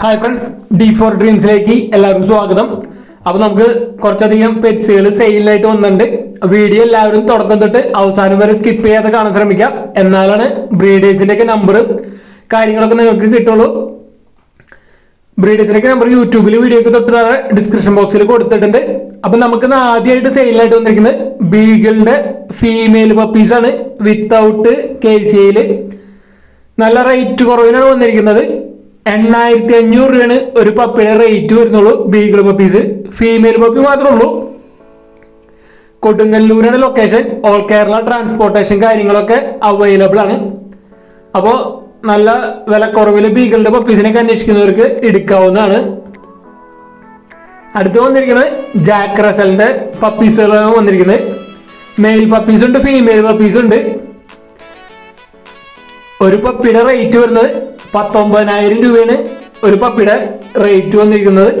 Hi friends D four ഡ്രീംസിലേക്ക് എല്ലാവർക്കും സ്വാഗതം. അപ്പൊ നമുക്ക് കുറച്ചധികം പെറ്റ്സുകൾ സെയിലായിട്ട് വന്നിട്ടുണ്ട്. വീഡിയോ എല്ലാവരും തുടക്കം തൊട്ട് അവസാനം വരെ സ്കിപ്പ് ചെയ്യാതെ കാണാൻ ശ്രമിക്കാം. എന്നാലാണ് ബ്രീഡേഴ്സിന്റെ ഒക്കെ നമ്പർ കാര്യങ്ങളൊക്കെ നിങ്ങൾക്ക് കിട്ടുള്ളൂ. ബ്രീഡേഴ്സിന്റെ നമ്പർ യൂട്യൂബിൽ വീഡിയോ ഒക്കെ തൊട്ട് താഴെ ഡിസ്ക്രിപ്ഷൻ ബോക്സിൽ കൊടുത്തിട്ടുണ്ട്. അപ്പൊ നമുക്ക് ആദ്യമായിട്ട് സെയിലായിട്ട് വന്നിരിക്കുന്നത് ബീഗിളിന്റെ ഫീമെയിൽ പപ്പീസ് ആണ്. വിത്തൗട്ട് കെ സിയിൽ നല്ല റേറ്റ് കുറവിനാണ് വന്നിരിക്കുന്നത്. എണ്ണായിരത്തി അഞ്ഞൂറ് രൂപയാണ് ഒരു പപ്പിയുടെ റേറ്റ് വരുന്നുള്ളൂ. ബീഗിൾ പപ്പീസ് ഫീമെയിൽ പപ്പി മാത്രമേ ഉള്ളൂ. കൊടുങ്ങല്ലൂരാണ് ലൊക്കേഷൻ ഓൾ കേരള ട്രാൻസ്പോർട്ടേഷൻ കാര്യങ്ങളൊക്കെ അവൈലബിൾ ആണ്. അപ്പോൾ നല്ല വിലക്കുറവിൽ ബീഗിളിന്റെ പപ്പീസിനൊക്കെ അന്വേഷിക്കുന്നവർക്ക് എടുക്കാവുന്നതാണ്. അടുത്ത് വന്നിരിക്കുന്നത് ജാക്ക് റസലിന്റെ പപ്പീസുകളാണ് വന്നിരിക്കുന്നത്. മെയിൽ പപ്പീസ് ഉണ്ട് ഫീമെയിൽ പപ്പീസ് ഉണ്ട്. ഒരു പപ്പിയുടെ റേറ്റ് വരുന്നത് പത്തൊമ്പതിനായിരം രൂപയാണ്. ഒരു പപ്പിയുടെ റേറ്റ് വന്നിരിക്കുന്നത്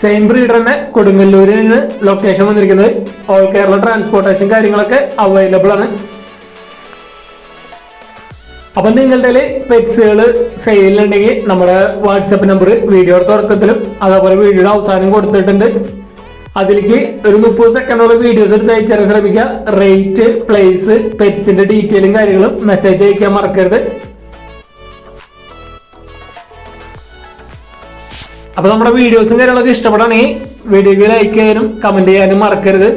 സെയിം ബ്രീഡർ തന്നെ കൊടുങ്ങല്ലൂരിൽ നിന്ന് ലൊക്കേഷൻ വന്നിരിക്കുന്നത്. ഓൾ കേരള ട്രാൻസ്പോർട്ടേഷൻ കാര്യങ്ങളൊക്കെ അവൈലബിൾ ആണ്. അപ്പൊ നിങ്ങളുടെ പെറ്റ്സുകൾ സെയിലുണ്ടെങ്കിൽ നമ്മുടെ വാട്സപ്പ് നമ്പർ വീഡിയോയുടെ തുടക്കത്തിലും അതേപോലെ വീഡിയോയുടെ അവസാനം കൊടുത്തിട്ടുണ്ട്. അതിലേക്ക് ഒരു മുപ്പത് സെക്കൻഡോളം വീഡിയോസ് എടുത്ത് അയച്ചാൽ ശ്രമിക്കുക റേറ്റ് പ്ലേസ് പെറ്റ്സിന്റെ ഡീറ്റെയിലും കാര്യങ്ങളും മെസ്സേജ് അയക്കാൻ മറക്കരുത്. അപ്പൊ നമ്മുടെ വീഡിയോസും കാര്യങ്ങളൊക്കെ ഇഷ്ടപ്പെടാണെങ്കിൽ വീഡിയോയ്ക്ക് ലൈക്ക് ചെയ്യാനും കമന്റ് ചെയ്യാനും മറക്കരുത്.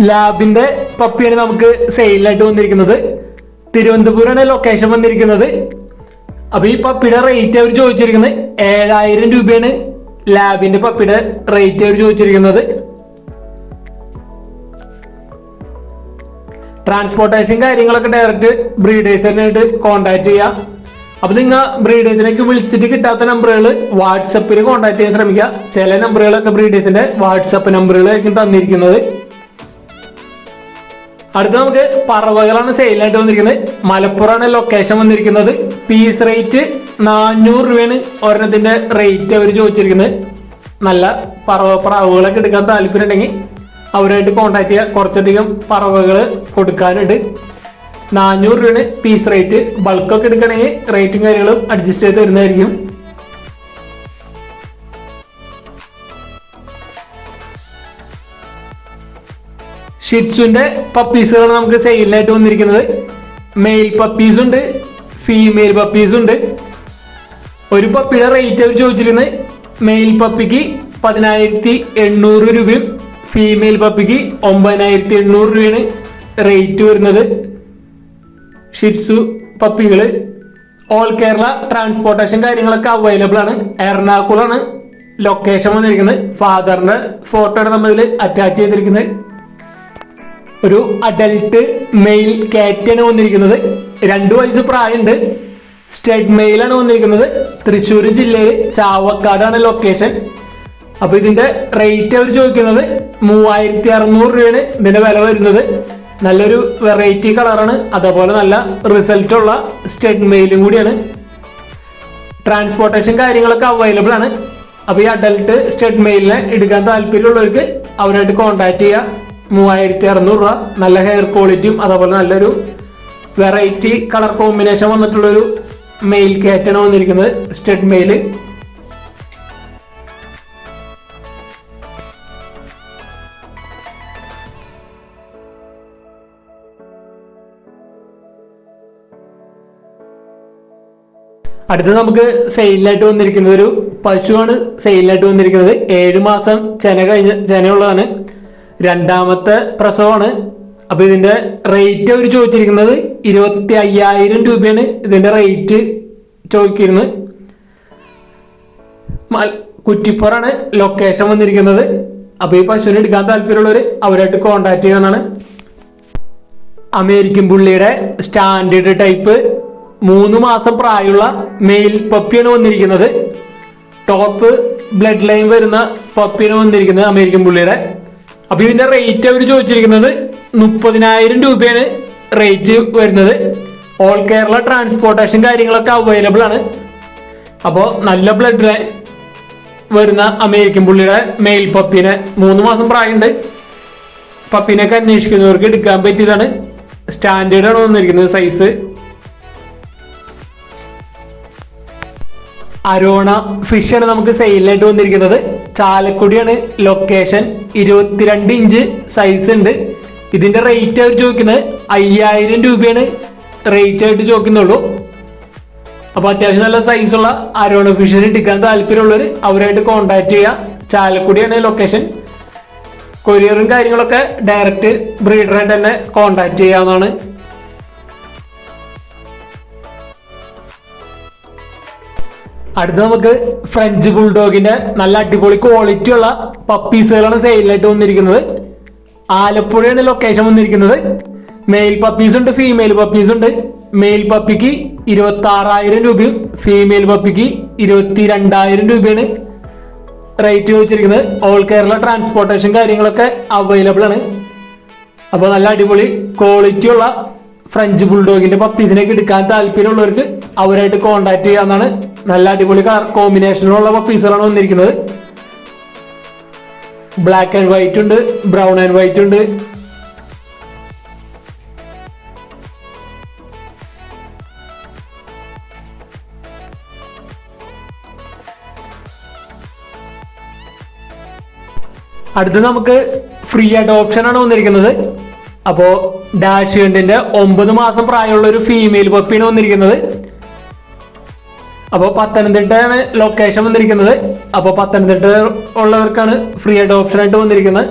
ലാബിന്റെ പപ്പിയാണ് നമുക്ക് സെയിലായിട്ട് വന്നിരിക്കുന്നത്. തിരുവനന്തപുരമാണ് ലൊക്കേഷൻ വന്നിരിക്കുന്നത്. അപ്പൊ ഈ പപ്പിയുടെ റേറ്റ് അവർ ചോദിച്ചിരിക്കുന്നത് ഏഴായിരം രൂപയാണ്. ലാബിന്റെ പപ്പിയുടെ റേറ്റ് അവർ ചോദിച്ചിരിക്കുന്നത്. ട്രാൻസ്പോർട്ടേഷൻ കാര്യങ്ങളൊക്കെ ഡയറക്റ്റ് ബ്രീഡേഴ്സിനായിട്ട് കോൺടാക്ട് ചെയ്യാം. അപ്പൊ നിങ്ങൾ ബ്രീഡേഴ്സിനേക്ക് വിളിച്ചിട്ട് കിട്ടാത്ത നമ്പറുകൾ വാട്സപ്പിൽ കോൺടാക്ട് ചെയ്യാൻ ശ്രമിക്കുക ചില നമ്പറുകളൊക്കെ ബ്രീഡേഴ്സിന്റെ വാട്സപ്പ് നമ്പറുകളായിരിക്കും തന്നിരിക്കുന്നത്. അടുത്ത നമുക്ക് പറവകളാണ് സെയിലായിട്ട് വന്നിരിക്കുന്നത്. മലപ്പുറമാണ് ലൊക്കേഷൻ വന്നിരിക്കുന്നത്. പീസ് റേറ്റ് നാനൂറ് രൂപയാണ് ഒരെണ്ണത്തിന്റെ റേറ്റ് അവർ ചോദിച്ചിരിക്കുന്നത്. നല്ല പറവ പറവുകളൊക്കെ എടുക്കാൻ താല്പര്യം ഉണ്ടെങ്കിൽ അവരായിട്ട് കോൺടാക്ട് ചെയ്യുക കുറച്ചധികം പറവകൾ കൊടുക്കാനുണ്ട്. നാനൂറ് രൂപയാണ് പീസ് റേറ്റ് ബൾക്കൊക്കെ എടുക്കണമെങ്കിൽ റേറ്റും കാര്യങ്ങളും അഡ്ജസ്റ്റ് ചെയ്ത് തരുന്നതായിരിക്കും. ഷിറ്റ്സുന്റെ പപ്പീസുകളാണ് നമുക്ക് സെയിലായിട്ട് വന്നിരിക്കുന്നത്. മെയിൽ പപ്പീസ് ഉണ്ട് ഫീമെയിൽ പപ്പീസ് ഉണ്ട്. ഒരു പപ്പിയുടെ റേറ്റ് അവർ ചോദിച്ചിരുന്നത് മെയിൽ പപ്പിക്ക് പതിനായിരത്തി എണ്ണൂറ് രൂപയും ഫീമെയിൽ പപ്പിക്ക് ഒമ്പതിനായിരത്തി എണ്ണൂറ് രൂപയാണ് റേറ്റ് വരുന്നത്. ഷിറ്റ്സു പപ്പികൾ ഓൾ കേരള ട്രാൻസ്പോർട്ടേഷൻ കാര്യങ്ങളൊക്കെ അവൈലബിൾ ആണ്. എറണാകുളമാണ് ലൊക്കേഷൻ വന്നിരിക്കുന്നത്. ഫാദറിന്റെ ഫോട്ടോ നമ്മൾ അറ്റാച്ച് ചെയ്തിരിക്കുന്നത്. ഒരു അഡൽട്ട് മെയിൽ കാറ്റാണ് വന്നിരിക്കുന്നത്. രണ്ടു വയസ്സ് പ്രായമുണ്ട്. സ്റ്റേറ്റ് മെയിലാണ് വന്നിരിക്കുന്നത്. തൃശ്ശൂർ ജില്ലയിൽ ചാവക്കാടാണ് ലൊക്കേഷൻ അപ്പോൾ ഇതിന്റെ റേറ്റ് അവർ ചോദിക്കുന്നത് മൂവായിരത്തി അറുന്നൂറ് രൂപയാണ് ഇതിന്റെ വില വരുന്നത്. നല്ലൊരു വെറൈറ്റി കളറാണ് അതേപോലെ നല്ല റിസൾട്ട് ഉള്ള സ്റ്റഡ് മെയിലും കൂടിയാണ്. ട്രാൻസ്പോർട്ടേഷൻ കാര്യങ്ങളൊക്കെ അവൈലബിൾ ആണ്. അപ്പോൾ ഈ അഡൽട്ട് സ്റ്റേറ്റ് മെയിലിനെ എടുക്കാൻ താല്പര്യമുള്ളവർക്ക് അവരായിട്ട് കോൺടാക്ട് ചെയ്യുക മൂവായിരത്തി അറുന്നൂറ് രൂപ. നല്ല ഹെയർ ക്വാളിറ്റിയും അതേപോലെ നല്ലൊരു വെറൈറ്റി കളർ കോമ്പിനേഷൻ വന്നിട്ടുള്ളൊരു മെയിൽ കാറ്റാണ് വന്നിരിക്കുന്നത്. സ്റ്റഡ് മെയിൽ അടുത്തത് നമുക്ക് സെയിലായിട്ട് വന്നിരിക്കുന്നത് ഒരു പശുവാണ് സെയിലായിട്ട് വന്നിരിക്കുന്നത്. ഏഴ് മാസം ചെന കഴിഞ്ഞ ചെനയുള്ളതാണ്. രണ്ടാമത്തെ പ്രസവമാണ്. അപ്പൊ ഇതിന്റെ റേറ്റ് അവർ ചോദിച്ചിരിക്കുന്നത് ഇരുപത്തി അയ്യായിരം രൂപയാണ് ഇതിന്റെ റേറ്റ് ചോദിക്കുന്നത് കുറ്റിപ്പുറാണ് ലൊക്കേഷൻ വന്നിരിക്കുന്നത്. അപ്പൊ ഈ പശുവിനെ എടുക്കാൻ താല്പര്യമുള്ളവർ അവരായിട്ട് കോണ്ടാക്ട് ചെയ്യാനാണ് അമേരിക്കൻ പുള്ളിയുടെ സ്റ്റാൻഡേർഡ് ടൈപ്പ് മൂന്ന് മാസം പ്രായമുള്ള മെയിൽ പപ്പിയാണ് വന്നിരിക്കുന്നത്. ടോപ്പ് ബ്ലഡ് ലൈൻ വരുന്ന പപ്പിയാണ് വന്നിരിക്കുന്നത് അമേരിക്കൻ പുള്ളിയുടെ. അപ്പൊ ഇതിന്റെ റേറ്റ് അവർ ചോദിച്ചിരിക്കുന്നത് മുപ്പതിനായിരം രൂപയാണ് റേറ്റ് വരുന്നത്. ഓൾ കേരള ട്രാൻസ്പോർട്ടേഷൻ കാര്യങ്ങളൊക്കെ അവൈലബിൾ ആണ്. അപ്പോൾ നല്ല ബ്ലഡ് വരുന്ന അമേരിക്കൻ പുള്ളിയുടെ മെയിൽ പപ്പിനെ മൂന്ന് മാസം പ്രായമുണ്ട്. പപ്പിനൊക്കെ അന്വേഷിക്കുന്നവർക്ക് എടുക്കാൻ പറ്റിയതാണ്. സ്റ്റാൻഡേർഡ് ആണ് വന്നിരിക്കുന്നത് സൈസ് അരോണ ഫിഷാണ് നമുക്ക് സെയിലായിട്ട് വന്നിരിക്കുന്നത്. ചാലക്കുടിയാണ് ലൊക്കേഷൻ ഇരുപത്തിരണ്ട് ഇഞ്ച് സൈസ് ഉണ്ട്. ഇതിന്റെ റേറ്റ് അവർ ചോദിക്കുന്നത് അയ്യായിരം രൂപയാണ്. റേറ്റ് ആയിട്ട് ചോദിക്കുന്നുള്ളൂ. അപ്പൊ അത്യാവശ്യം നല്ല സൈസുള്ള അരോണ ഫിഷിന് എടുക്കാൻ താല്പര്യമുള്ളവർ അവരായിട്ട് കോണ്ടാക്ട് ചെയ്യുക ചാലക്കുടിയാണ് ലൊക്കേഷൻ കൊറിയറും കാര്യങ്ങളൊക്കെ ഡയറക്റ്റ് ബ്രീഡറായിട്ട് തന്നെ കോണ്ടാക്ട് ചെയ്യാവുന്നതാണ്. അടുത്ത നമുക്ക് ഫ്രഞ്ച് ബുൾഡോഗിന്റെ നല്ല അടിപൊളി ക്വാളിറ്റി ഉള്ള പപ്പീസുകളാണ് സെയിലായിട്ട് വന്നിരിക്കുന്നത്. ആലപ്പുഴയാണ് ലൊക്കേഷൻ വന്നിരിക്കുന്നത്. മെയിൽ പപ്പീസ് ഉണ്ട് ഫീമെയിൽ പപ്പീസ് ഉണ്ട്. മെയിൽ പപ്പിക്ക് ഇരുപത്തി ആറായിരം രൂപയും ഫീമെയിൽ പപ്പിക്ക് ഇരുപത്തി രണ്ടായിരം രൂപയാണ് റേറ്റ് ചോദിച്ചിരിക്കുന്നത്. ഓൾ കേരള ട്രാൻസ്പോർട്ടേഷൻ കാര്യങ്ങളൊക്കെ അവൈലബിൾ ആണ്. അപ്പോൾ നല്ല അടിപൊളി ക്വാളിറ്റി ഉള്ള ഫ്രഞ്ച് ബുൾഡോഗിന്റെ പപ്പീസിനൊക്കെ എടുക്കാൻ താല്പര്യമുള്ളവർക്ക് അവരായിട്ട് കോണ്ടാക്ട് ചെയ്യാവുന്നതാണ്. നല്ല അടിപൊളി കോമ്പിനേഷനിലുള്ള പീസുകളാണ് വന്നിരിക്കുന്നത്. ബ്ലാക്ക് ആൻഡ് വൈറ്റ് ഉണ്ട് ബ്രൗൺ ആൻഡ് വൈറ്റ് ഉണ്ട്. അടുത്ത് നമുക്ക് ഫ്രീ ആയിട്ട് ഓപ്ഷൻ ആണ് വന്നിരിക്കുന്നത്. അപ്പോ ഡാഷ് ഹണ്ടിന്റെ ഒമ്പത് മാസം പ്രായമുള്ള ഒരു ഫീമെയിൽ പപ്പിയാണ് വന്നിരിക്കുന്നത്. അപ്പോൾ പത്തനംതിട്ടയാണ് ലൊക്കേഷൻ വന്നിരിക്കുന്നത്. അപ്പോൾ പത്തനംതിട്ട ഉള്ളവർക്കാണ് ഫ്രീ ആയിട്ട് ഓപ്ഷൻ ആയിട്ട് വന്നിരിക്കുന്നത്.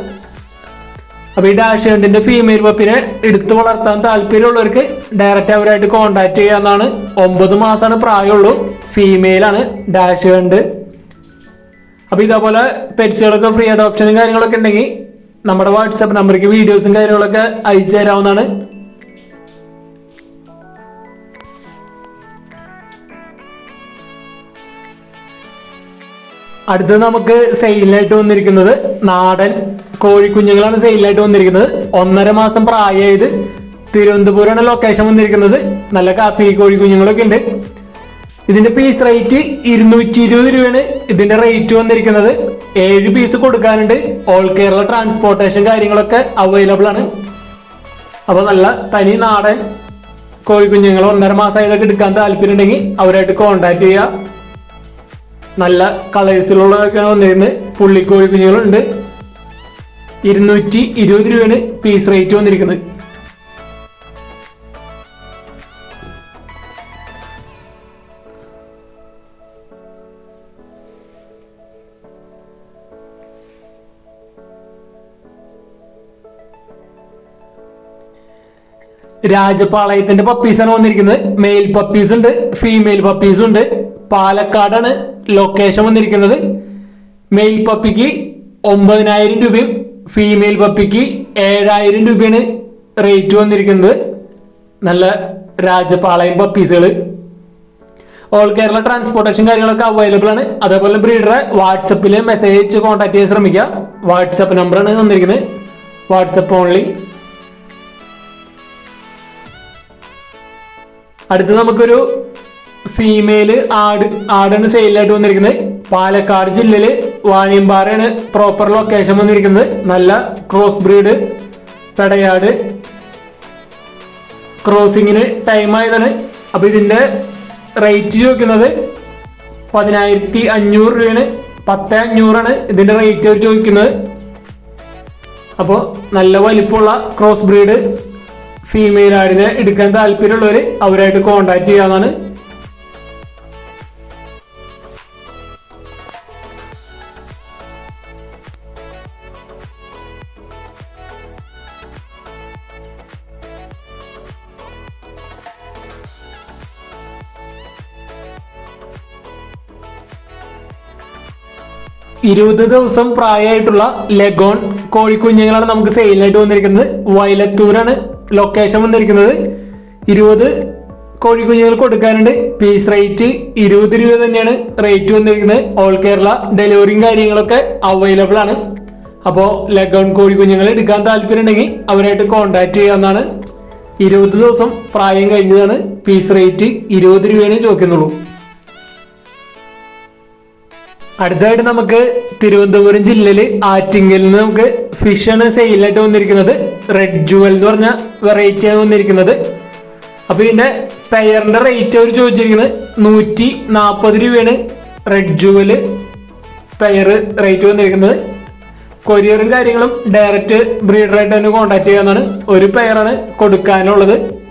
അപ്പോൾ ഈ ഡാഷ് ഹണ്ടിന്റെ ഫീമെയിൽ പപ്പിനെ എടുത്തു വളർത്താൻ താല്പര്യമുള്ളവർക്ക് ഡയറക്റ്റ് അവരായിട്ട് കോണ്ടാക്ട് ചെയ്യാമെന്നാണ് ഒമ്പത് മാസമാണ് പ്രായമുള്ളൂ. ഫീമെയിലാണ് ഡാഷ് ഹണ്ട് അപ്പോൾ ഇതേപോലെ പെറ്റ്സുകളൊക്കെ ഫ്രീ അഡോപ്ഷനും കാര്യങ്ങളൊക്കെ ഉണ്ടെങ്കിൽ നമ്മുടെ വാട്സാപ്പ് നമ്പർക്ക് വീഡിയോസും കാര്യങ്ങളൊക്കെ അയച്ചു തരാവുന്നതാണ്. അടുത്തത് നമുക്ക് സെയിലായിട്ട് വന്നിരിക്കുന്നത് നാടൻ കോഴിക്കുഞ്ഞുങ്ങളാണ് സെയിലായിട്ട് വന്നിരിക്കുന്നത്. ഒന്നര മാസം പ്രായമായത് തിരുവനന്തപുരമാണ് ലൊക്കേഷൻ വന്നിരിക്കുന്നത്. നല്ല കാപ്പി കോഴിക്കുഞ്ഞുങ്ങളൊക്കെ ഉണ്ട്. ഇതിന്റെ പീസ് റേറ്റ് ഇരുന്നൂറ്റി ഇരുപത് രൂപയാണ് ഇതിന്റെ റേറ്റ് വന്നിരിക്കുന്നത്. ഏഴ് പീസ് കൊടുക്കാനുണ്ട്. ഓൾ കേരള ട്രാൻസ്പോർട്ടേഷൻ കാര്യങ്ങളൊക്കെ അവൈലബിൾ ആണ്. അപ്പൊ നല്ല തനി നാടൻ കോഴിക്കുഞ്ഞുങ്ങൾ ഒന്നര മാസമായതൊക്കെ എടുക്കാൻ താല്പര്യം ഉണ്ടെങ്കിൽ അവരായിട്ട് കോണ്ടാക്ട് ചെയ്യുക. നല്ല കളേഴ്സിലുള്ളതൊക്കെയാണ് വന്നിരുന്നത്. പുള്ളിക്കോഴി കുഞ്ഞുങ്ങളുണ്ട്. ഇരുന്നൂറ്റി ഇരുപത് രൂപയാണ് പീസ് റേറ്റ് വന്നിരിക്കുന്നത്. രാജപാളയത്തിന്റെ പപ്പീസാണ് വന്നിരിക്കുന്നത്. മെയിൽ പപ്പീസ് ഉണ്ട് ഫീമെയിൽ പപ്പീസ് ഉണ്ട്. പാലക്കാടാണ് ലൊക്കേഷൻ വന്നിരിക്കുന്നത്. മെയിൽ പപ്പിക്ക് ഒമ്പതിനായിരം രൂപയും ഫീമെയിൽ പപ്പിക്ക് ഏഴായിരം രൂപയാണ് റേറ്റ് വന്നിരിക്കുന്നത്. നല്ല രാജപാളയം പപ്പീസുകൾ ഓൾ കേരള ട്രാൻസ്പോർട്ടേഷൻ കാര്യങ്ങളൊക്കെ അവൈലബിൾ ആണ്. അതേപോലെ ബ്രീഡറെ വാട്സപ്പിൽ മെസ്സേജ് അയച്ച് കോൺടാക്ട് ചെയ്യാൻ ശ്രമിക്കുക. വാട്സപ്പ് നമ്പറാണ് വന്നിരിക്കുന്നത് വാട്സപ്പ് ഓൺലി അടുത്ത് നമുക്കൊരു ഫീമെയിൽ ആട് ആടാണ് സെയിലായിട്ട് വന്നിരിക്കുന്നത്. പാലക്കാട് ജില്ലയിൽ വാണിയമ്പാറയാണ് പ്രോപ്പർ ലൊക്കേഷൻ വന്നിരിക്കുന്നത്. നല്ല ക്രോസ് ബ്രീഡ് പെടയാട്. ക്രോസിങ്ങിന് ടൈം ആയതാണ്. അപ്പൊ ഇതിന്റെ റേറ്റ് ചോദിക്കുന്നത് പതിനായിരത്തി അഞ്ഞൂറ് രൂപയാണ്. പത്ത് അഞ്ഞൂറാണ് ഇതിന്റെ റേറ്റ് അവർ ചോദിക്കുന്നത്. അപ്പോൾ നല്ല വലിപ്പമുള്ള ക്രോസ് ബ്രീഡ് ഫീമെയിൽ ആടിനെ എടുക്കാൻ താല്പര്യമുള്ളവർ അവരായിട്ട് കോണ്ടാക്ട് ചെയ്യാവുന്നതാണ്. ഇരുപത് ദിവസം പ്രായമായിട്ടുള്ള ലെഗോൺ കോഴിക്കുഞ്ഞുങ്ങളാണ് നമുക്ക് സെയിലായിട്ട് വന്നിരിക്കുന്നത്. വയലത്തൂരാണ് ലൊക്കേഷൻ വന്നിരിക്കുന്നത്. ഇരുപത് കോഴിക്കുഞ്ഞുങ്ങൾ കൊടുക്കാനുണ്ട്. പീസ് റേറ്റ് ഇരുപത് രൂപ തന്നെയാണ് റേറ്റ് വന്നിരിക്കുന്നത്. ഓൾ കേരള ഡെലിവറിയും കാര്യങ്ങളൊക്കെ അവൈലബിൾ ആണ്. അപ്പോൾ ലെഗോൺ കോഴിക്കുഞ്ഞുങ്ങൾ എടുക്കാൻ താല്പര്യം ഉണ്ടെങ്കിൽ അവരായിട്ട് കോണ്ടാക്ട് ചെയ്യാവുന്നതാണ്. ഇരുപത് ദിവസം പ്രായം കഴിഞ്ഞതാണ്. പീസ് റേറ്റ് ഇരുപത് രൂപയാണ് ചോദിക്കുന്നുള്ളൂ. അടുത്തതായിട്ട് നമുക്ക് തിരുവനന്തപുരം ജില്ലയിൽ ആറ്റിങ്ങലിൽ നിന്ന് നമുക്ക് ഫിഷാണ് സെയിലായിട്ട് വന്നിരിക്കുന്നത്. റെഡ് ജുവൽ എന്ന് പറഞ്ഞ വെറൈറ്റി ആണ് വന്നിരിക്കുന്നത്. അപ്പൊ ഇതിന്റെ പെയറിന്റെ റേറ്റ് അവർ ചോദിച്ചിരിക്കുന്നത് നൂറ്റി നാൽപ്പത് രൂപയാണ്. റെഡ് ജുവൽ പെയർ റേറ്റ് വന്നിരിക്കുന്നത്. കൊരിയറും കാര്യങ്ങളും ഡയറക്റ്റ് ബ്രീഡറായിട്ട് തന്നെ കോൺടാക്ട് ചെയ്യാവുന്നതാണ്. ഒരു പെയറാണ് കൊടുക്കാനുള്ളത്.